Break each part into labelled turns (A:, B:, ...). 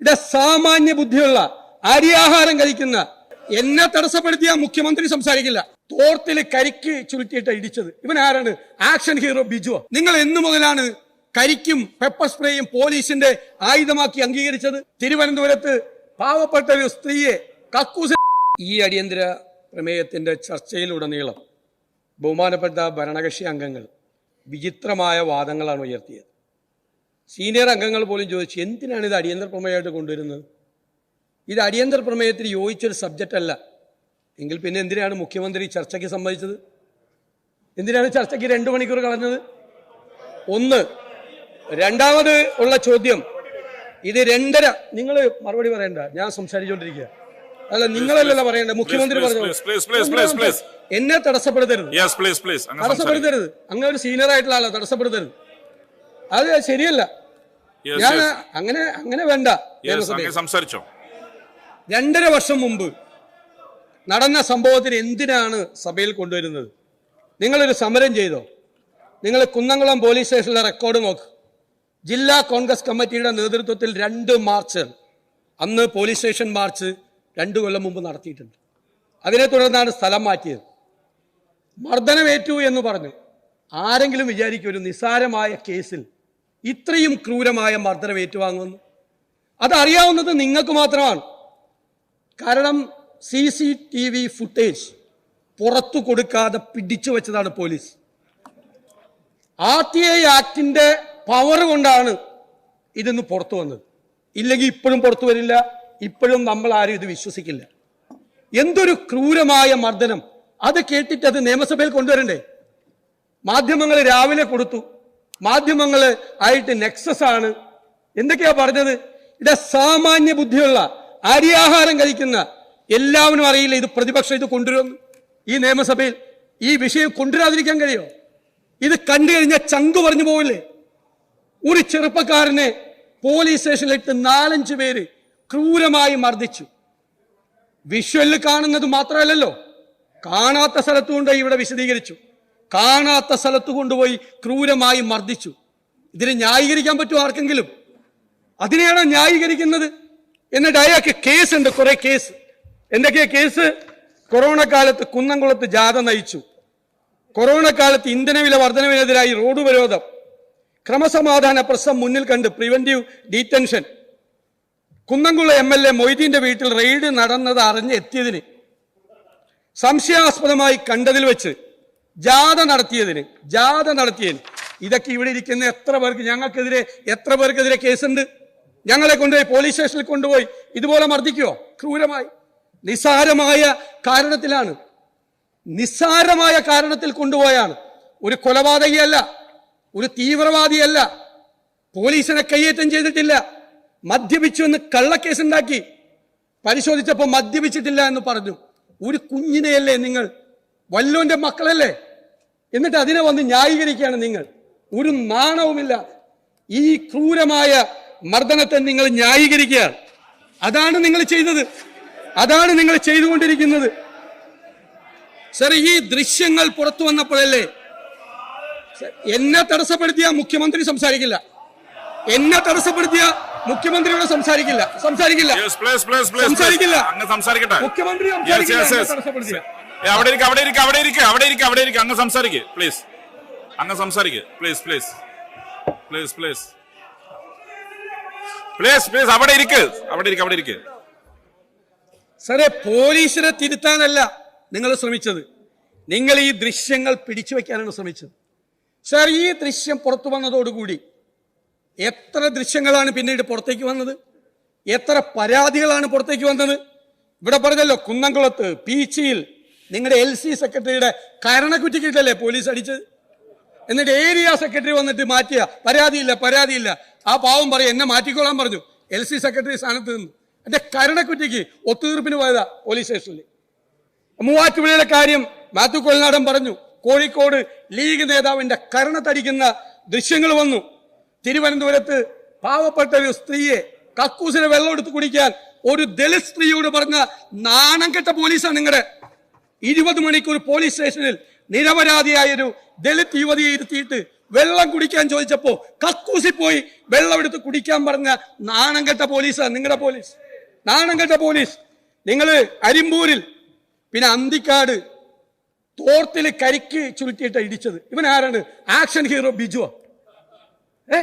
A: ഇവിടെ സാമാന്യ ബുദ്ധിയുള്ള അരിയാഹാരം കഴിക്കുന്ന എന്നെ തടസ്സപ്പെടുത്തിയ മുഖ്യമന്ത്രി സംസാരിക്കില്ല. തോർത്തിൽ കരിക്ക് ചുരുട്ടിയിട്ട് ഇടിച്ചത്. ഇവൻ ആരാണ് ആക്ഷൻ ഹീറോ ബിജുവോ നിങ്ങൾ എന്നു മുതലാണ് കരിക്കും പെപ്പർ സ്പ്രേയും പോലീസിന്റെ ആയുധമാക്കി അംഗീകരിച്ചത്. തിരുവനന്തപുരത്ത് പാവപ്പെട്ട ഒരു സ്ത്രീയെ കക്കൂസ് ഈ അടിയന്തര പ്രമേയത്തിന്റെ ചർച്ചയിലുടനീളം ബഹുമാനപ്പെട്ട ഭരണകക്ഷി അംഗങ്ങൾ വിചിത്രമായ വാദങ്ങളാണ് ഉയർത്തിയത്. സീനിയർ അംഗങ്ങൾ പോലും ചോദിച്ചു എന്തിനാണ് ഇത് അടിയന്തര പ്രമേയമായിട്ട് കൊണ്ടുവരുന്നത്? ഇത് അടിയന്തര പ്രമേയത്തിന് യോജിച്ചൊരു സബ്ജക്റ്റ് അല്ല. എങ്കിൽ പിന്നെ എന്തിനാണ് മുഖ്യമന്ത്രി ചർച്ചയ്ക്ക് സമ്മതിച്ചത്? എന്തിനാണ് ചർച്ചയ്ക്ക് രണ്ടു മണിക്കൂർ കളഞ്ഞത്? ഒന്ന് രണ്ടാമത് ഉള്ള ചോദ്യം ഇത് രണ്ടര നിങ്ങൾ മറുപടി പറയണ്ട ഞാൻ സംസാരിച്ചുകൊണ്ടിരിക്കുക. അല്ല നിങ്ങളല്ലല്ലോ പറയണ്ട മുഖ്യമന്ത്രി പറഞ്ഞു. എന്നെ തടസ്സപ്പെടുത്തരുത്. തടസ്സപ്പെടുത്തരുത്. അങ്ങനെ ഒരു സീനിയർ ആയിട്ടുള്ള ആളാ തടസ്സപ്പെടുത്തരുത്. അത് ശരിയല്ല. ഞാൻ അങ്ങനെ അങ്ങനെ വേണ്ട.
B: സംസാരിച്ചോ.
A: രണ്ടര വർഷം മുമ്പ് നടന്ന സംഭവത്തിന് എന്തിനാണ് സഭയിൽ കൊണ്ടുവരുന്നത്? നിങ്ങളൊരു സമരം ചെയ്തോ? നിങ്ങൾ കുന്നംകുളം പോലീസ് സ്റ്റേഷനിലെ റെക്കോർഡ് നോക്ക്. ജില്ലാ കോൺഗ്രസ് കമ്മിറ്റിയുടെ നേതൃത്വത്തിൽ രണ്ട് മാർച്ച് അന്ന് പോലീസ് സ്റ്റേഷൻ മാർച്ച് രണ്ടു കൊല്ലം മുമ്പ് നടത്തിയിട്ടുണ്ട്. അതിനെ തുടർന്നാണ് സ്ഥലം മാറ്റിയത്. മർദ്ദനമേറ്റു എന്ന് പറഞ്ഞു. ആരെങ്കിലും വിചാരിക്കും ഒരു നിസ്സാരമായ കേസിൽ ഇത്രയും ക്രൂരമായ മർദ്ദനം ഏറ്റുവാങ്ങുന്നു. അതറിയാവുന്നത് നിങ്ങൾക്ക് മാത്രമാണ്. കാരണം C C T V footage പുറത്തു കൊടുക്കാതെ പിടിച്ചു വെച്ചതാണ് പോലീസ്. ആർ ടി ഐ ആക്ടിന്റെ പവർ കൊണ്ടാണ് ഇതൊന്ന് പുറത്തു വന്നത്. ഇല്ലെങ്കിൽ ഇപ്പോഴും പുറത്തു വരില്ല ഇപ്പോഴും നമ്മൾ ആരും ഇത് വിശ്വസിക്കില്ല. എന്തൊരു ക്രൂരമായ മർദ്ദനം. അത് കേട്ടിട്ട് അത് നിയമസഭയിൽ കൊണ്ടുവരണ്ടേ? മാധ്യമങ്ങൾ രാവിലെ കൊടുത്തു. മാധ്യമങ്ങൾ ആയിട്ട് നെക്സസ് ആണ്. എന്തൊക്കെയാ പറഞ്ഞത്? ഇവിടെ സാമാന്യ ബുദ്ധിയുള്ള അരിയാഹാരം കഴിക്കുന്ന എല്ലാവരും അറിയില്ല ഇത് പ്രതിപക്ഷം ഇത് കൊണ്ടുവരും. ഈ നിയമസഭയിൽ ഈ വിഷയം കൊണ്ടുവരാതിരിക്കാൻ കഴിയോ? ഇത് കണ്ടു കഴിഞ്ഞാൽ ചങ്ക് പറഞ്ഞു പോവില്ലേ? ഒരു ചെറുപ്പക്കാരനെ പോലീസ് സ്റ്റേഷനിലിട്ട് നാലഞ്ച് പേര് ക്രൂരമായി മർദ്ദിച്ചു. വിഷ്വലിൽ കാണുന്നത് മാത്രമല്ലല്ലോ. കാണാത്ത സ്ഥലത്തുകൊണ്ട് ഇവിടെ വിശദീകരിച്ചു. കാണാത്ത സ്ഥലത്ത് കൊണ്ടുപോയി ക്രൂരമായി മർദ്ദിച്ചു. ഇതിനെ ന്യായീകരിക്കാൻ പറ്റുമോ ആർക്കെങ്കിലും? അതിനെയാണോ ന്യായീകരിക്കുന്നത്? എന്ന അയാൾക്ക് കേസ് ഉണ്ട് കുറെ കേസ് എന്തൊക്കെയാ കേസ് കൊറോണ കാലത്ത് കുന്നംകുളത്ത് ജാഥ നയിച്ചു. കൊറോണ കാലത്ത് ഇന്ധനവില വർധനവിനെതിരായി റോഡ് ഉപരോധം. ക്രമസമാധാന പ്രശ്നം മുന്നിൽ കണ്ട് preventive detention Kunnamkulam M L A മൊയ്തീന്റെ വീട്ടിൽ റെയ്ഡ് നടന്നത് അറിഞ്ഞ് എത്തിയതിന് സംശയാസ്പദമായി കണ്ടതിൽ വെച്ച് ജാഥ നടത്തിയതിന് ജാഥ നടത്തിയതിന്. ഇതൊക്കെ ഇവിടെ ഇരിക്കുന്ന എത്ര പേർക്ക് ഞങ്ങൾക്കെതിരെ എത്ര പേർക്കെതിരെ കേസുണ്ട്? ഞങ്ങളെ കൊണ്ടുപോയി പോലീസ് സ്റ്റേഷനിൽ കൊണ്ടുപോയി. ഇതുപോലെ മർദ്ദിക്കുവോ? ക്രൂരമായി. നിസ്സാരമായ കാരണത്തിലാണ്. നിസ്സാരമായ കാരണത്തിൽ കൊണ്ടുപോയാണ്. ഒരു കൊലപാതകിയല്ല ഒരു തീവ്രവാദിയല്ല. പോലീസിനെ കയ്യേറ്റം ചെയ്തിട്ടില്ല. മദ്യപിച്ചു എന്ന് കള്ളക്കേസുണ്ടാക്കി. പരിശോധിച്ചപ്പോൾ മദ്യപിച്ചിട്ടില്ല എന്ന് പറഞ്ഞു. ഒരു കുഞ്ഞിനെയല്ലേ നിങ്ങൾ? വല്ലോന്റെ മക്കളല്ലേ? എന്നിട്ട് അതിനെ വന്ന് ന്യായീകരിക്കുകയാണ് നിങ്ങൾ. ഒരു നാണവുമില്ല. ഈ ക്രൂരമായ മർദ്ദനത്തെ നിങ്ങൾ ന്യായീകരിക്കുക. അതാണ് നിങ്ങൾ ചെയ്തത്. അതാണ് നിങ്ങൾ ചെയ്തുകൊണ്ടിരിക്കുന്നത്. സർ ഈ ദൃശ്യങ്ങൾ പുറത്തു വന്നപ്പോഴല്ലേ? എന്നെ തടസ്സപ്പെടുത്തിയ മുഖ്യമന്ത്രി സംസാരിക്കില്ല. എന്നെ തടസ്സപ്പെടുത്തിയ മുഖ്യമന്ത്രിയോട് സംസാരിക്കില്ല. സംസാരിക്കില്ല. സംസാരിക്കില്ല. മുഖ്യമന്ത്രി സംസാരിക്കില്ല. തടസ്സപ്പെടുത്തിയ.
B: അവിടെ ഇരിക്കുക അവിടെ ഇരിക്കുക അവിടെ ഇരിക്കുക അവിടെ ഇരിക്കുക അവിടെ ഇരിക്കുക അങ്ങ് സംസാരിക്കുക പ്ലീസ് അങ്ങ് സംസാരിക്കുക please please please please please please അവിടെ ഇരിക്ക്. അവിടെ ഇരിക്കുക അവിടെ ഇരിക്കുക
A: സാറേ പോലീസിനെ തിരുത്താനല്ല നിങ്ങൾ ശ്രമിച്ചത്. നിങ്ങൾ ഈ ദൃശ്യങ്ങൾ പിടിച്ചു വെക്കാനാണ് ശ്രമിച്ചത്. സാർ ഈ ദൃശ്യം പുറത്തു വന്നതോടുകൂടി എത്ര ദൃശ്യങ്ങളാണ് പിന്നീട് പുറത്തേക്ക് വന്നത്? എത്ര പരാതികളാണ് പുറത്തേക്ക് വന്നത്? ഇവിടെ പറഞ്ഞല്ലോ കുന്നംകുളത്ത് പീച്ചിയിൽ നിങ്ങളുടെ എൽ സി സെക്രട്ടറിയുടെ കരണക്കുറ്റിക്കിട്ടല്ലേ പോലീസ് അടിച്ചത്? എന്നിട്ട് ഏരിയ സെക്രട്ടറി വന്നിട്ട് മാറ്റിയ. പരാതിയില്ല പരാതിയില്ല. ആ പാവം പറയും എന്നെ മാറ്റിക്കോളാൻ പറഞ്ഞു. എൽ സി സെക്രട്ടറി സ്ഥാനത്ത് നിന്ന്. എന്റെ കരണക്കുറ്റിക്ക് ഒത്തുതീർപ്പിന് പോയതാ പോലീസ് സ്റ്റേഷനിൽ മൂവാറ്റുപുഴയുടെ കാര്യം മാത്യു കൊൽനാടൻ പറഞ്ഞു. കോഴിക്കോട് ലീഗ് നേതാവിന്റെ കരണത്തടിക്കുന്ന ദൃശ്യങ്ങൾ വന്നു. തിരുവനന്തപുരത്ത് പാവപ്പെട്ട ഒരു സ്ത്രീയെ കക്കൂസിന് വെള്ളം എടുത്ത് കുടിക്കാൻ ഒരു ദളിത് സ്ത്രീയോട് പറഞ്ഞ നാണം കെട്ട പോലീസാണ് നിങ്ങളുടെ ഇരുപത് മണിക്കൂർ പോലീസ് സ്റ്റേഷനിൽ നിരപരാധിയായ ഒരു ദളിത് യുവതിയെ ഇരുത്തിയിട്ട് വെള്ളം കുടിക്കാൻ ചോദിച്ചപ്പോ കക്കൂസി പോയി വെള്ളം എടുത്ത് കുടിക്കാൻ പറഞ്ഞ നാണം കെട്ട നിങ്ങളുടെ പോലീസ്. നാണം കെട്ട പോലീസ്. നിങ്ങൾ അരിമ്പൂരിൽ പിന്നെ അന്തിക്കാട് തോർത്തിൽ കരിക്ക് ചുരുട്ടിയിട്ട് ഇടിച്ചത്. ഇവൻ ആരാണ് ആക്ഷൻ ഹീറോ ബിജുവാ. ഏ?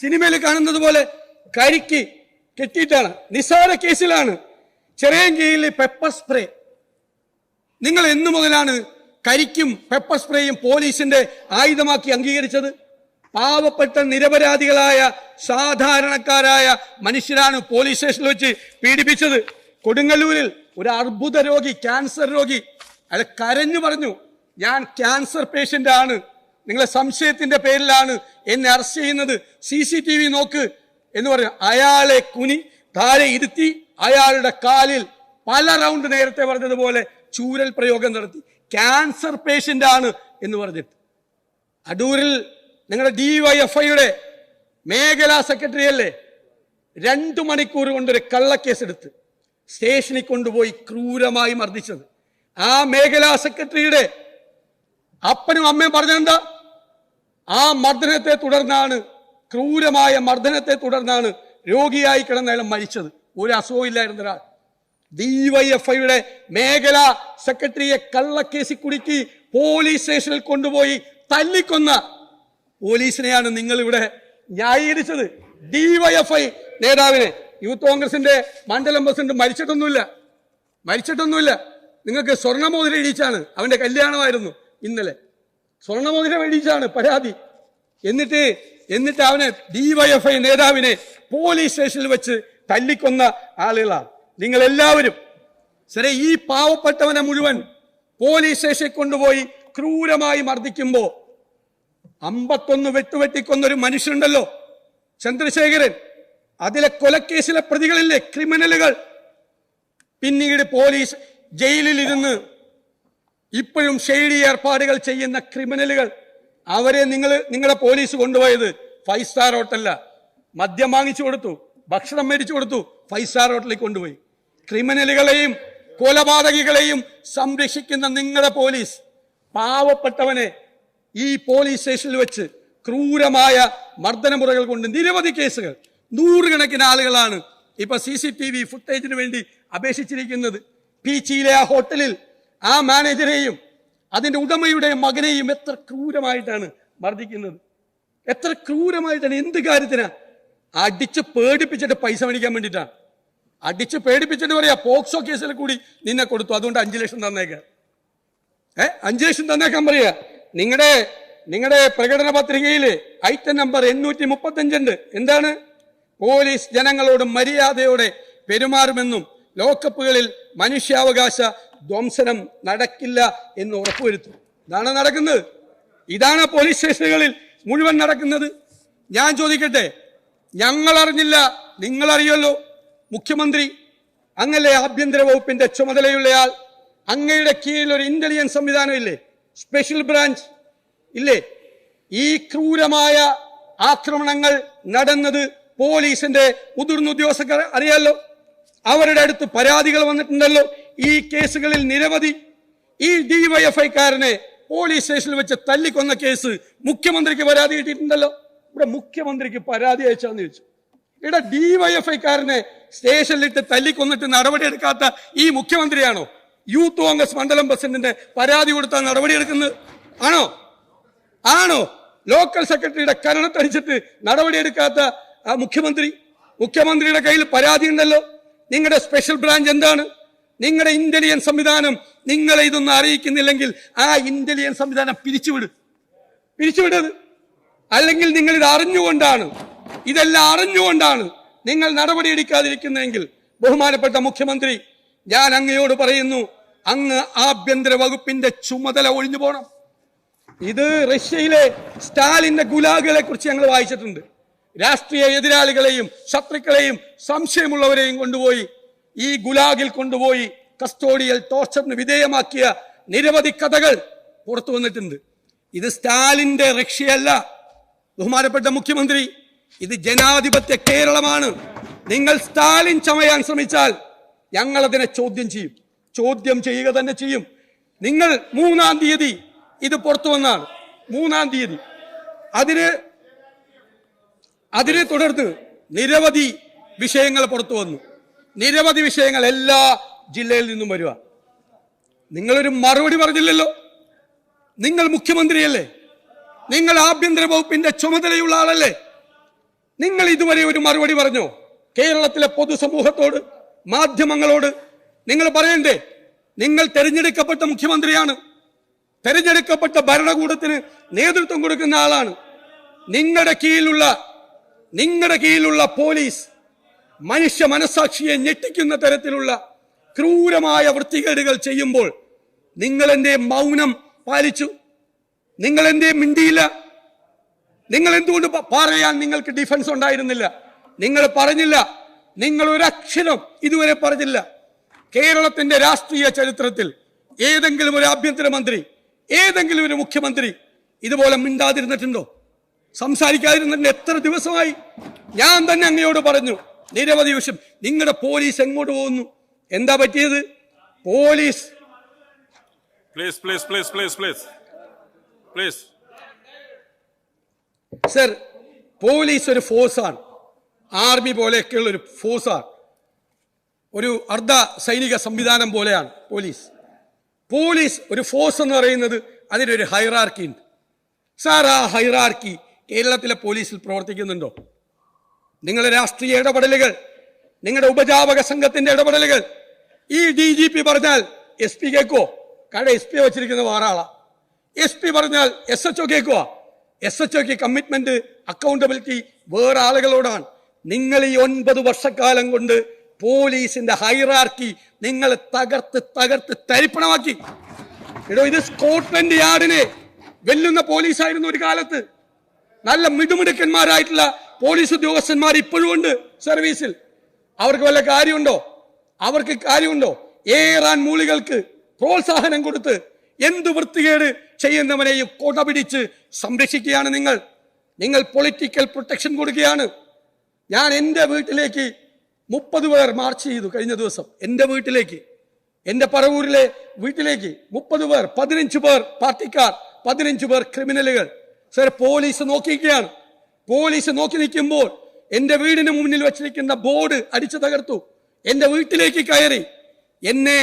A: സിനിമയിൽ കാണുന്നത് പോലെ കരിക്ക് കെട്ടിയിട്ടാണ്. നിസ്സാര കേസിലാണ്. ചെറിയ കീഴിൽ പെപ്പർ സ്പ്രേ. നിങ്ങൾ എന്നു മുതലാണ് കരിക്കും പെപ്പർ സ്പ്രേയും പോലീസിന്റെ ആയുധമാക്കി അംഗീകരിച്ചത്. പാവപ്പെട്ട നിരപരാധികളായ സാധാരണക്കാരായ മനുഷ്യരാണ് പോലീസ് സ്റ്റേഷനിൽ വെച്ച് പീഡിപ്പിച്ചത്. കൊടുങ്ങല്ലൂരിൽ ഒരു അർബുദ രോഗി ക്യാൻസർ രോഗി അയാൾ കരഞ്ഞു പറഞ്ഞു ഞാൻ ക്യാൻസർ പേഷ്യന്റ് ആണ്. നിങ്ങളെ സംശയത്തിന്റെ പേരിലാണ് എന്നെ അറസ്റ്റ് ചെയ്യുന്നത്. സി സി ടി വി നോക്ക്. എന്ന് പറഞ്ഞു. അയാളെ കുനി താഴെ ഇരുത്തി അയാളുടെ കാലിൽ പല റൗണ്ട് നേരത്തെ പറഞ്ഞതുപോലെ ചൂരൽ പ്രയോഗം നടത്തി. ക്യാൻസർ പേഷ്യന്റ് ആണ് എന്ന് പറഞ്ഞിട്ട്. അടൂരിൽ നിങ്ങളുടെ ഡി വൈ എഫ് ഐയുടെ മേഖലാ സെക്രട്ടറി അല്ലേ? രണ്ടു മണിക്കൂർ കൊണ്ടൊരു കള്ളക്കേസ് എടുത്ത് സ്റ്റേഷനിൽ കൊണ്ടുപോയി ക്രൂരമായി മർദ്ദിച്ചത്. ആ മേഖലാ സെക്രട്ടറിയുടെ അപ്പനും അമ്മയും പറഞ്ഞെന്താ ആ മർദ്ദനത്തെ തുടർന്നാണ് ക്രൂരമായ മർദ്ദനത്തെ തുടർന്നാണ് രോഗിയായി കിടന്ന മരിച്ചത്. ഒരു അസുഖമില്ലായിരുന്ന ഒരാൾ ഡിവൈഎഫ്ഐയുടെ മേഖല സെക്രട്ടറിയെ കള്ളക്കേസിൽ കുടുക്കി പോലീസ് സ്റ്റേഷനിൽ കൊണ്ടുപോയി തല്ലിക്കൊന്ന പോലീസിനെയാണ് നിങ്ങൾ ഇവിടെ ന്യായീകരിച്ചത് ഡിവൈഎഫ്ഐ നേതാവിനെ. യൂത്ത് കോൺഗ്രസിന്റെ മണ്ഡലം പ്രസിഡന്റ് മരിച്ചിട്ടൊന്നുമില്ല. മരിച്ചിട്ടൊന്നുമില്ല. നിങ്ങൾക്ക് സ്വർണമോതിര ഇടിച്ചാണ് അവന്റെ കല്യാണമായിരുന്നു ഇന്നലെ. സ്വർണമോതിര ഇടിച്ചാണ് പരാതി. എന്നിട്ട് എന്നിട്ട് അവനെ ഡിവൈഎഫ്ഐ നേതാവിനെ പോലീസ് സ്റ്റേഷനിൽ വെച്ച് തല്ലിക്കൊന്ന ആളുകളാണ്. നിങ്ങൾ എല്ലാവരും ശരി ഈ പാവപ്പെട്ടവനെ മുഴുവൻ പോലീസ് സ്റ്റേഷനിൽ കൊണ്ടുപോയി ക്രൂരമായി മർദ്ദിക്കുമ്പോ അമ്പത്തൊന്ന് വെട്ടുവെട്ടിക്കൊന്നൊരു മനുഷ്യനുണ്ടല്ലോ ചന്ദ്രശേഖരൻ. അതിലെ കൊലക്കേസിലെ പ്രതികളില്ലേ ക്രിമിനലുകൾ. പിന്നീട് പോലീസ് ജയിലിൽ ഇരുന്ന് ഇപ്പോഴും ഷെയ്ഡി ഏർപ്പാടുകൾ ചെയ്യുന്ന ക്രിമിനലുകൾ. അവരെ നിങ്ങൾ നിങ്ങളുടെ പോലീസ് കൊണ്ടുപോയത് ഫൈവ് സ്റ്റാർ ഹോട്ടലിലാണ് മദ്യം വാങ്ങിച്ചു കൊടുത്തു ഭക്ഷണം മേടിച്ചു കൊടുത്തു ഫൈവ് സ്റ്റാർ ഹോട്ടലിൽ കൊണ്ടുപോയി. ക്രിമിനലുകളെയും കൊലപാതകികളെയും സംരക്ഷിക്കുന്ന നിങ്ങളുടെ പോലീസ് പാവപ്പെട്ടവനെ ഈ പോലീസ് സ്റ്റേഷനിൽ വെച്ച് ക്രൂരമായ മർദ്ദനമുറകൾ കൊണ്ട് നിരവധി കേസുകൾ നൂറുകണക്കിന് ആളുകളാണ് ഇപ്പൊ സി സി ടി വി ഫുട്ടേജിന് വേണ്ടി അപേക്ഷിച്ചിരിക്കുന്നത്. പീച്ചിയിലെ ആ ഹോട്ടലിൽ ആ മാനേജരെയും അതിന്റെ ഉടമയുടെ മകനെയും എത്ര ക്രൂരമായിട്ടാണ് മർദ്ദിക്കുന്നത്. എത്ര ക്രൂരമായിട്ടാണ് എന്ത് കാര്യത്തിനാ? അടിച്ച് പേടിപ്പിച്ചിട്ട് പൈസ മേടിക്കാൻ വേണ്ടിയിട്ടാണ് അടിച്ച് പേടിപ്പിച്ചിട്ട് പറയാ പോക്സോ കേസിൽ കൂടി നിന്നെ കൊടുത്തു. അതുകൊണ്ട് അഞ്ചു ലക്ഷം തന്നേക്കാം. ഏ? അഞ്ചു ലക്ഷം തന്നേക്കാൻ പറയാ. നിങ്ങളുടെ നിങ്ങളുടെ പ്രകടന പത്രികയിൽ ഐറ്റം നമ്പർ എണ്ണൂറ്റി മുപ്പത്തഞ്ചുണ്ട് എന്താണ്? പോലീസ് ജനങ്ങളോട് മര്യാദയോടെ പെരുമാറുമെന്നും ലോക്കപ്പുകളിൽ മനുഷ്യാവകാശ ധ്വംസനം നടക്കില്ല എന്ന് ഉറപ്പുവരുത്തും. ഇതാണ് നടക്കുന്നത്. ഇതാണ് പോലീസ് സ്റ്റേഷനുകളിൽ മുഴുവൻ നടക്കുന്നത്. ഞാൻ ചോദിക്കട്ടെ? ഞങ്ങൾ അറിഞ്ഞില്ല നിങ്ങൾ അറിയല്ലോ മുഖ്യമന്ത്രി അങ്ങല്ലേ ആഭ്യന്തര വകുപ്പിന്റെ ചുമതലയുള്ളയാൾ അങ്ങയുടെ കീഴിൽ ഒരു ഇന്റലിജൻസ് സംവിധാനം ഇല്ലേ സ്പെഷ്യൽ ബ്രാഞ്ച് ഇല്ലേ? ഈ ക്രൂരമായ ആക്രമണങ്ങൾ നടന്നത് പോലീസിന്റെ മുതിർന്ന ഉദ്യോഗസ്ഥർ അറിയാലോ? അവരുടെ അടുത്ത് പരാതികൾ വന്നിട്ടുണ്ടല്ലോ. ഈ കേസുകളിൽ നിരവധി ഈ ഡിവൈഎഫ്ഐക്കാരനെ പോലീസ് സ്റ്റേഷനിൽ വെച്ച് തല്ലിക്കൊന്ന കേസ് മുഖ്യമന്ത്രിക്ക് പരാതി കിട്ടിയിട്ടുണ്ടല്ലോ. ഇവിടെ മുഖ്യമന്ത്രിക്ക് പരാതി അയച്ചാന്ന് ചോദിച്ചു. ഇവിടെ ഡിവൈഎഫ്ഐക്കാരനെ സ്റ്റേഷനിലിട്ട് തല്ലിക്കൊന്നിട്ട് നടപടിയെടുക്കാത്ത ഈ മുഖ്യമന്ത്രിയാണോ? യൂത്ത് കോൺഗ്രസ് മണ്ഡലം പ്രസിഡന്റിന്റെ പരാതി കൊടുത്താൽ നടപടിയെടുക്കുന്നത് ആണോ? ആണോ? ലോക്കൽ സെക്രട്ടറിയുടെ കരണത്തടിച്ചിട്ട് നടപടിയെടുക്കാത്ത ആ മുഖ്യമന്ത്രി? മുഖ്യമന്ത്രിയുടെ കയ്യിൽ പരാതി ഉണ്ടല്ലോ. നിങ്ങളുടെ സ്പെഷ്യൽ ബ്രാഞ്ച് എന്താണ്? നിങ്ങളുടെ ഇന്റലിജൻസ് സംവിധാനം നിങ്ങളെ ഇതൊന്നും അറിയിക്കുന്നില്ലെങ്കിൽ ആ ഇന്റലിജൻസ് സംവിധാനം പിരിച്ചുവിട്. പിരിച്ചുവിടത് അല്ലെങ്കിൽ നിങ്ങൾ ഇത് അറിഞ്ഞുകൊണ്ടാണ് ഇതെല്ലാം അറിഞ്ഞുകൊണ്ടാണ് നിങ്ങൾ നടപടിയെടുക്കാതിരിക്കുന്നതെങ്കിൽ ബഹുമാനപ്പെട്ട മുഖ്യമന്ത്രി ഞാൻ അങ്ങയോട് പറയുന്നു അങ്ങ് ആഭ്യന്തര വകുപ്പിന്റെ ചുമതല ഒഴിഞ്ഞു പോണം. ഇത് റഷ്യയിലെ സ്റ്റാലിന്റെ ഗുലാഗുകളെ കുറിച്ച് ഞങ്ങൾ വായിച്ചിട്ടുണ്ട്. രാഷ്ട്രീയ എതിരാളികളെയും ശത്രുക്കളെയും സംശയമുള്ളവരെയും കൊണ്ടുപോയി ഈ ഗുലാഗിൽ കൊണ്ടുപോയി കസ്റ്റോഡിയൽ ടോർച്ചറിന് വിധേയമാക്കിയ നിരവധി കഥകൾ പുറത്തു വന്നിട്ടുണ്ട്. ഇത് സ്റ്റാലിന്റെ റഷ്യയല്ല ബഹുമാനപ്പെട്ട മുഖ്യമന്ത്രി ഇത് ജനാധിപത്യ കേരളമാണ്. നിങ്ങൾ സ്റ്റാലിൻ ചമയാൻ ശ്രമിച്ചാൽ ഞങ്ങൾ അതിനെ ചോദ്യം ചെയ്യും. ചോദ്യം ചെയ്യുക തന്നെ ചെയ്യും. നിങ്ങൾ മൂന്നാം തീയതി ഇത് പുറത്തു വന്നാണ്. മൂന്നാം തീയതി. അതിന് അതിനെ തുടർന്ന് നിരവധി വിഷയങ്ങൾ പുറത്തു വന്നു. നിരവധി വിഷയങ്ങൾ എല്ലാ ജില്ലയിൽ നിന്നും വരിക. നിങ്ങളൊരു മറുപടി പറഞ്ഞില്ലല്ലോ. നിങ്ങൾ മുഖ്യമന്ത്രിയല്ലേ? നിങ്ങൾ ആഭ്യന്തര വകുപ്പിന്റെ ചുമതലയുള്ള ആളല്ലേ? നിങ്ങൾ ഇതുവരെ ഒരു മറുപടി പറഞ്ഞോ? കേരളത്തിലെ പൊതുസമൂഹത്തോട് മാധ്യമങ്ങളോട് നിങ്ങൾ പറയണ്ടേ? നിങ്ങൾ തെരഞ്ഞെടുക്കപ്പെട്ട മുഖ്യമന്ത്രിയാണ്. തെരഞ്ഞെടുക്കപ്പെട്ട ഭരണകൂടത്തിന് നേതൃത്വം കൊടുക്കുന്ന ആളാണ്. നിങ്ങളുടെ കീഴിലുള്ള നിങ്ങളുടെ കീഴിലുള്ള പോലീസ് മനുഷ്യ മനസാക്ഷിയെ ഞെട്ടിക്കുന്ന തരത്തിലുള്ള ക്രൂരമായ വൃത്തികേടുകൾ ചെയ്യുമ്പോൾ നിങ്ങൾ എന്റെ മൗനം പാലിച്ചു. നിങ്ങൾ മിണ്ടിയില്ല. നിങ്ങൾ എന്തുകൊണ്ട് പറയാൻ നിങ്ങൾക്ക് ഡിഫൻസ് ഉണ്ടായിരുന്നില്ല? നിങ്ങൾ പറഞ്ഞില്ല. നിങ്ങൾ ഒരു അക്ഷരം ഇതുവരെ പറഞ്ഞില്ല. കേരളത്തിന്റെ രാഷ്ട്രീയ ചരിത്രത്തിൽ ഏതെങ്കിലും ഒരു ആഭ്യന്തരമന്ത്രി ഏതെങ്കിലും ഒരു മുഖ്യമന്ത്രി ഇതുപോലെ മിണ്ടാതിരുന്നിട്ടുണ്ടോ? സംസാരിക്കാതിരുന്നിട്ട് എത്ര ദിവസമായി? ഞാൻ തന്നെ അങ്ങയോട് പറഞ്ഞു നിരവധി വിഷയം. നിങ്ങളുടെ പോലീസ് എങ്ങോട്ട് പോകുന്നു? എന്താ പറ്റിയത്? Police
B: please please please please please please
A: sir police ഒരു ഫോഴ്സാണ് ആർമി പോലെയൊക്കെയുള്ള ഒരു ഫോഴ്സാണ് ഒരു അർദ്ധ സൈനിക സംവിധാനം പോലെയാണ് പോലീസ് പോലീസ് ഒരു ഫോഴ്സ് എന്ന് പറയുന്നത് അതിനൊരു ഹൈറാർക്കി ഉണ്ട്. സാർ ആ ഹൈറാർക്കി കേരളത്തിലെ പോലീസിൽ പ്രവർത്തിക്കുന്നുണ്ടോ? നിങ്ങളുടെ രാഷ്ട്രീയ ഇടപെടലുകൾ നിങ്ങളുടെ ഉപജാപക സംഘത്തിന്റെ ഇടപെടലുകൾ. ഈ ഡി ജി പി പറഞ്ഞാൽ എസ് പി കേൾക്കുവോ? കാരണം എസ് പി വെച്ചിരിക്കുന്ന വേറെ എസ് പി പറഞ്ഞാൽ എസ് എച്ച് ഒ കേൾക്കുവാ? എസ് എച്ച് ഒക്ക് കമ്മിറ്റ്മെന്റ് അക്കൗണ്ടബിലിറ്റി വേറെ ആളുകളോടാണ്. നിങ്ങൾ ഈ ഒൻപത് വർഷക്കാലം കൊണ്ട് പോലീസിന്റെ ഹൈറാർക്കി നിങ്ങൾ തകർത്ത് തകർത്ത് തരിപ്പണമാക്കി. എടോ ഇത് സ്കോട്ട്ലൻഡ് യാർഡിനെ വെല്ലുന്ന പോലീസായിരുന്നു ഒരു കാലത്ത്. നല്ല മിടുമിടുക്കന്മാരായിട്ടുള്ള പോലീസ് ഉദ്യോഗസ്ഥന്മാർ ഇപ്പോഴും ഉണ്ട് സർവീസിൽ. അവർക്ക് വല്ല കാര്യമുണ്ടോ? അവർക്ക് കാര്യമുണ്ടോ? ഏറാൻ മൂളികൾക്ക് പ്രോത്സാഹനം കൊടുത്ത് എന്ത് വൃത്തികേട് ചെയ്യുന്നവനെയും കൊട പിടിച്ച് സംരക്ഷിക്കുകയാണ് നിങ്ങൾ. നിങ്ങൾ പൊളിറ്റിക്കൽ പ്രൊട്ടക്ഷൻ കൊടുക്കുകയാണ്. ഞാൻ എന്റെ വീട്ടിലേക്ക് മുപ്പത് പേർ മാർച്ച് ചെയ്തു കഴിഞ്ഞ ദിവസം. എന്റെ വീട്ടിലേക്ക്. എന്റെ പറവൂരിലെ വീട്ടിലേക്ക് മുപ്പത് പേർ പതിനഞ്ച് പേർ പാർട്ടിക്കാർ പതിനഞ്ച് പേർ ക്രിമിനലുകൾ. സർ പോലീസ് നോക്കിയിരിക്കുകയാണ്. പോലീസ് നോക്കി നിൽക്കുമ്പോൾ എന്റെ വീടിന് മുന്നിൽ വെച്ചിരിക്കുന്ന ബോർഡ് അടിച്ചു തകർത്തു. എന്റെ വീട്ടിലേക്ക് കയറി. എന്നെ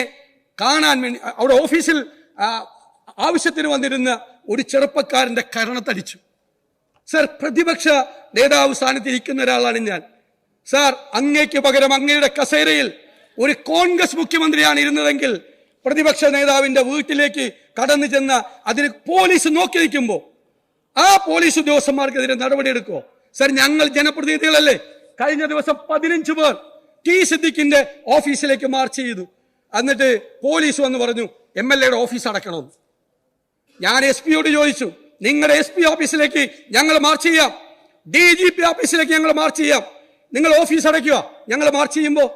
A: കാണാൻ വേണ്ടി അവിടെ ഓഫീസിൽ ആവശ്യത്തിന് വന്നിരുന്ന ഒരു ചെറുപ്പക്കാരന്റെ കരണത്തടിച്ചു. സർ പ്രതിപക്ഷ നേതാവ് സ്ഥാനത്ത് ഇരിക്കുന്ന ഒരാളാണ് ഞാൻ. സാർ അങ്ങേക്ക് പകരം അങ്ങയുടെ കസേരയിൽ ഒരു കോൺഗ്രസ് മുഖ്യമന്ത്രിയാണ് ഇരുന്നതെങ്കിൽ പ്രതിപക്ഷ നേതാവിന്റെ വീട്ടിലേക്ക് കടന്നു ചെന്ന അതിന് പോലീസ് നോക്കി നിൽക്കുമ്പോൾ ആ പോലീസ് ഉദ്യോഗസ്ഥന്മാർക്കെതിരെ നടപടിയെടുക്കുമോ സർ ഞങ്ങൾ ജനപ്രതിനിധികളല്ലേ? കഴിഞ്ഞ ദിവസം പതിനഞ്ച് പേർ ടി സിദ്ദിഖിന്റെ ഓഫീസിലേക്ക് മാർച്ച് ചെയ്തു. എന്നിട്ട് പോലീസ് വന്ന് പറഞ്ഞു എം എൽ എയുടെ ഓഫീസ് അടക്കണമെന്ന് ഞാൻ എസ് പിയോട് ചോദിച്ചു നിങ്ങളുടെ എസ് പി ഓഫീസിലേക്ക് ഞങ്ങൾ മാർച്ച് ചെയ്യാം. ഡി ജി പി ഓഫീസിലേക്ക് ഞങ്ങൾ മാർച്ച് ചെയ്യാം. നിങ്ങൾ ഓഫീസ് അടയ്ക്കുക. ഞങ്ങൾ മാർച്ച് ചെയ്യുമ്പോൾ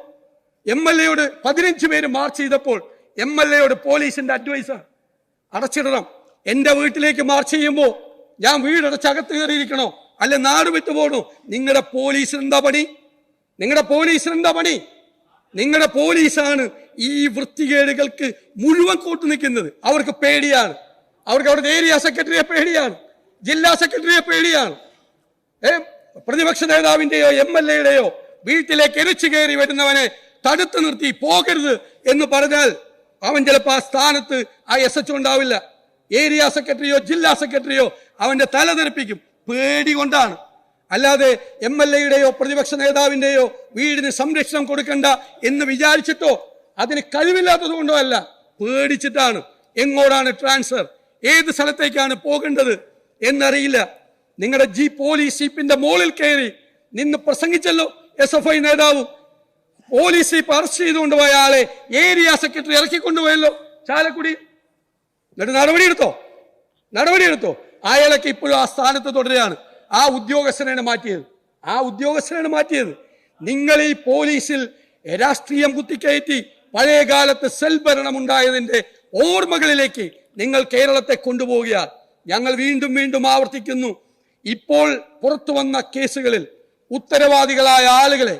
A: എം എൽ എയോട് പതിനഞ്ച് പേര് മാർച്ച് ചെയ്തപ്പോൾ എം എൽ എയോട് പോലീസിന്റെ അഡ്വൈസ് അടച്ചിടണം. എന്റെ വീട്ടിലേക്ക് മാർച്ച് ചെയ്യുമ്പോൾ ഞാൻ വീടടച്ച് അകത്ത് കയറിയിരിക്കണോ? അല്ലെ നാട് വിട്ടു പോകണോ നിങ്ങളുടെ പോലീസിന് എന്താ പണി? നിങ്ങളുടെ പോലീസിന് എന്താ പണി? നിങ്ങളുടെ പോലീസാണ് ഈ വൃത്തികേടുകൾക്ക് മുഴുവൻ കൂട്ടു നിൽക്കുന്നത് അവർക്ക് പേടിയാണ്. അവർക്ക് അവരുടെ ഏരിയ സെക്രട്ടറിയെ പേടിയാണ്. ജില്ലാ സെക്രട്ടറിയെ പേടിയാണ്. പ്രതിപക്ഷ നേതാവിന്റെയോ എം എൽ എയുടെയോ വീട്ടിലേക്ക് എരിച്ചു കയറി വരുന്നവനെ തടുത്തു നിർത്തി പോകരുത് എന്ന് പറഞ്ഞാൽ അവൻ ചിലപ്പോൾ ആ സ്ഥാനത്ത് ആ എസ് എച്ച് ഉണ്ടാവില്ല. ഏരിയ സെക്രട്ടറിയോ ജില്ലാ സെക്രട്ടറിയോ അവന്റെ തല തെറിപ്പിക്കും. പേടി കൊണ്ടാണ്. അല്ലാതെ എം എൽ എയുടെയോ പ്രതിപക്ഷ നേതാവിന്റെയോ വീടിന് സംരക്ഷണം കൊടുക്കണ്ട എന്ന് വിചാരിച്ചിട്ടോ അതിന് കഴിവില്ലാത്തത് കൊണ്ടോ അല്ല പേടിച്ചിട്ടാണ് എങ്ങോട്ടാണ് ട്രാൻസ്ഫർ ഏത് സ്ഥലത്തേക്കാണ് പോകേണ്ടത് എന്നറിയില്ല. നിങ്ങളുടെ ജി പോലീസ് ജീപ്പിന്റെ മുകളിൽ കയറി നിന്ന് പ്രസംഗിച്ചല്ലോ എസ് എഫ് ഐ നേതാവ്. പോലീസ് ജീപ്പ് അറസ്റ്റ് ചെയ്തുകൊണ്ട് പോയ ആളെ ഏരിയ സെക്രട്ടറി ഇറക്കിക്കൊണ്ടുപോയല്ലോ. ചാലക്കുടി. എന്നിട്ട് നടപടിയെടുത്തോ? നടപടിയെടുത്തോ? അയാളൊക്കെ ഇപ്പോഴും ആ സ്ഥാനത്ത് തുടരുകയാണ്. ആ ഉദ്യോഗസ്ഥനാണ് മാറ്റിയത്. ആ ഉദ്യോഗസ്ഥനാണ് മാറ്റിയത്. നിങ്ങൾ ഈ പോലീസിൽ രാഷ്ട്രീയം കുത്തിക്കയറ്റി പഴയ സെൽഭരണം സെൽ ഭരണം ഉണ്ടായതിന്റെ ഓർമ്മകളിലേക്ക് നിങ്ങൾ കേരളത്തെ കൊണ്ടുപോകുകയാൽ ഞങ്ങൾ വീണ്ടും വീണ്ടും ആവർത്തിക്കുന്നു. ഇപ്പോൾ പുറത്തു വന്ന കേസുകളിൽ ഉത്തരവാദികളായ ആളുകളെ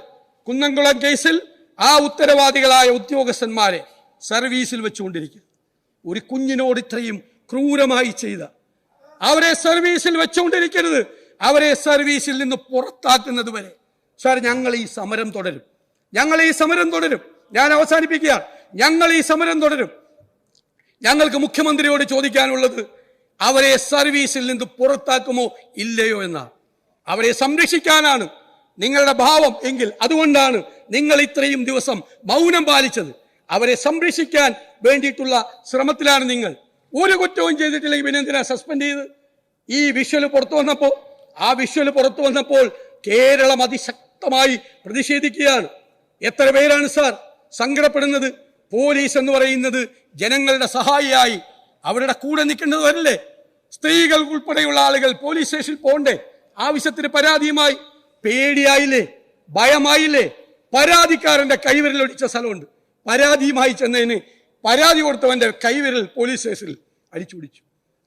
A: കുന്നംകുളം കേസിൽ ആ ഉത്തരവാദികളായ ഉദ്യോഗസ്ഥന്മാരെ സർവീസിൽ വെച്ചുകൊണ്ടിരിക്കുക. ഒരു കുഞ്ഞിനോട് ഇത്രയും ക്രൂരമായി ചെയ്ത അവരെ സർവീസിൽ വെച്ചുകൊണ്ടിരിക്കരുത്. അവരെ സർവീസിൽ നിന്ന് പുറത്താക്കുന്നത് വരെ സാർ ഞങ്ങൾ ഈ സമരം തുടരും. ഞങ്ങൾ ഈ സമരം തുടരും. ഞാൻ അവസാനിപ്പിക്കുകയാണ് ഞങ്ങൾ ഈ സമരം തുടരും. ഞങ്ങൾക്ക് മുഖ്യമന്ത്രിയോട് ചോദിക്കാനുള്ളത് അവരെ സർവീസിൽ നിന്ന് പുറത്താക്കുമോ ഇല്ലയോ എന്നാണ് അവരെ സംരക്ഷിക്കാനാണ് നിങ്ങളുടെ ഭാവം എങ്കിൽ അതുകൊണ്ടാണ് നിങ്ങൾ ഇത്രയും ദിവസം മൗനം പാലിച്ചത്. അവരെ സംരക്ഷിക്കാൻ വേണ്ടിയിട്ടുള്ള ശ്രമത്തിലാണ് നിങ്ങൾ. ഒരു കുറ്റവും ചെയ്തിട്ടില്ലെങ്കിൽ പിന്നെ എന്തിനാ സസ്പെൻഡ് ചെയ്ത്? ഈ വിഷ്വൽ പുറത്തു വന്നപ്പോൾ ആ വിഷ്വൽ പുറത്തു വന്നപ്പോൾ കേരളം അതിശക്തമായി പ്രതിഷേധിക്കുകയാണ്. എത്ര പേരാണ് സാർ? സങ്കടപ്പെടുന്നത് പോലീസ് എന്ന് പറയുന്നത് ജനങ്ങളുടെ സഹായിയായി അവരുടെ കൂടെ നിൽക്കേണ്ടതല്ലേ? സ്ത്രീകൾ ഉൾപ്പെടെയുള്ള ആളുകൾ പോലീസ് സ്റ്റേഷനിൽ പോകണ്ടേ? ആവശ്യത്തിന് പരാതിയുമായി പേടിയായില്ലേ? ഭയമായില്ലേ? പരാതിക്കാരന്റെ കൈവിരൽ ഒടിച്ച സ്ഥലമുണ്ട്. പരാതിയുമായി ചെന്നതിന് പരാതി കൊടുത്തവന്റെ കൈവിരൽ പോലീസ് സ്റ്റേഷനിൽ അടിച്ചു പിടിച്ചു.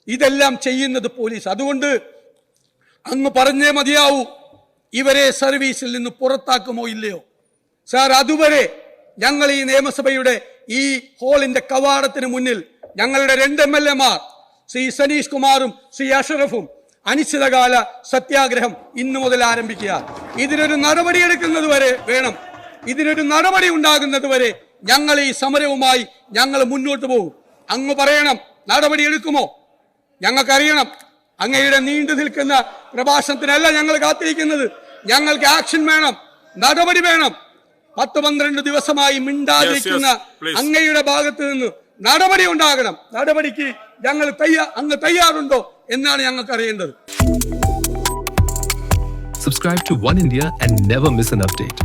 A: ഇതെല്ലാം ചെയ്യുന്നത് പോലീസ്. അതുകൊണ്ട് അങ്ങ് പറഞ്ഞേ മതിയാവൂ ഇവരെ സർവീസിൽ നിന്ന് പുറത്താക്കുമോ ഇല്ലയോ? സാർ അതുവരെ ഞങ്ങൾ ഈ നിയമസഭയുടെ ഈ ഹോളിന്റെ കവാടത്തിന് മുന്നിൽ ഞങ്ങളുടെ രണ്ട് എം എൽ എമാർ ശ്രീ സനീഷ് കുമാറും ശ്രീ അഷറഫും അനിശ്ചിതകാല സത്യാഗ്രഹം ഇന്നു മുതൽ ആരംഭിക്കുക ഇതിനൊരു നടപടി എടുക്കുന്നത് വരെ വേണം. ഇതിനൊരു നടപടി ഉണ്ടാകുന്നത് വരെ ഞങ്ങൾ ഈ സമരവുമായി ഞങ്ങൾ മുന്നോട്ട് പോകും. അങ്ങ് പറയണം നടപടി എടുക്കുമോ? ഞങ്ങൾക്കറിയണം. അങ്ങയുടെ നീണ്ടു നിൽക്കുന്ന പ്രഭാഷണത്തിനല്ല ഞങ്ങൾ കാത്തിരിക്കുന്നത്. ഞങ്ങൾക്ക് ആക്ഷൻ വേണം നടപടി വേണം. പത്ത് പന്ത്രണ്ട് ദിവസമായി മിണ്ടാതിരിക്കുന്ന. അങ്ങയുടെ ഭാഗത്ത് നിന്ന് നടപടി ഉണ്ടാകണം നടപടിക്ക് ഞങ്ങൾ തയ്യാ അങ്ങ് തയ്യാറുണ്ടോ എന്നാണ് ഞങ്ങൾക്ക് അറിയേണ്ടത്
C: Subscribe to One India and never miss an update.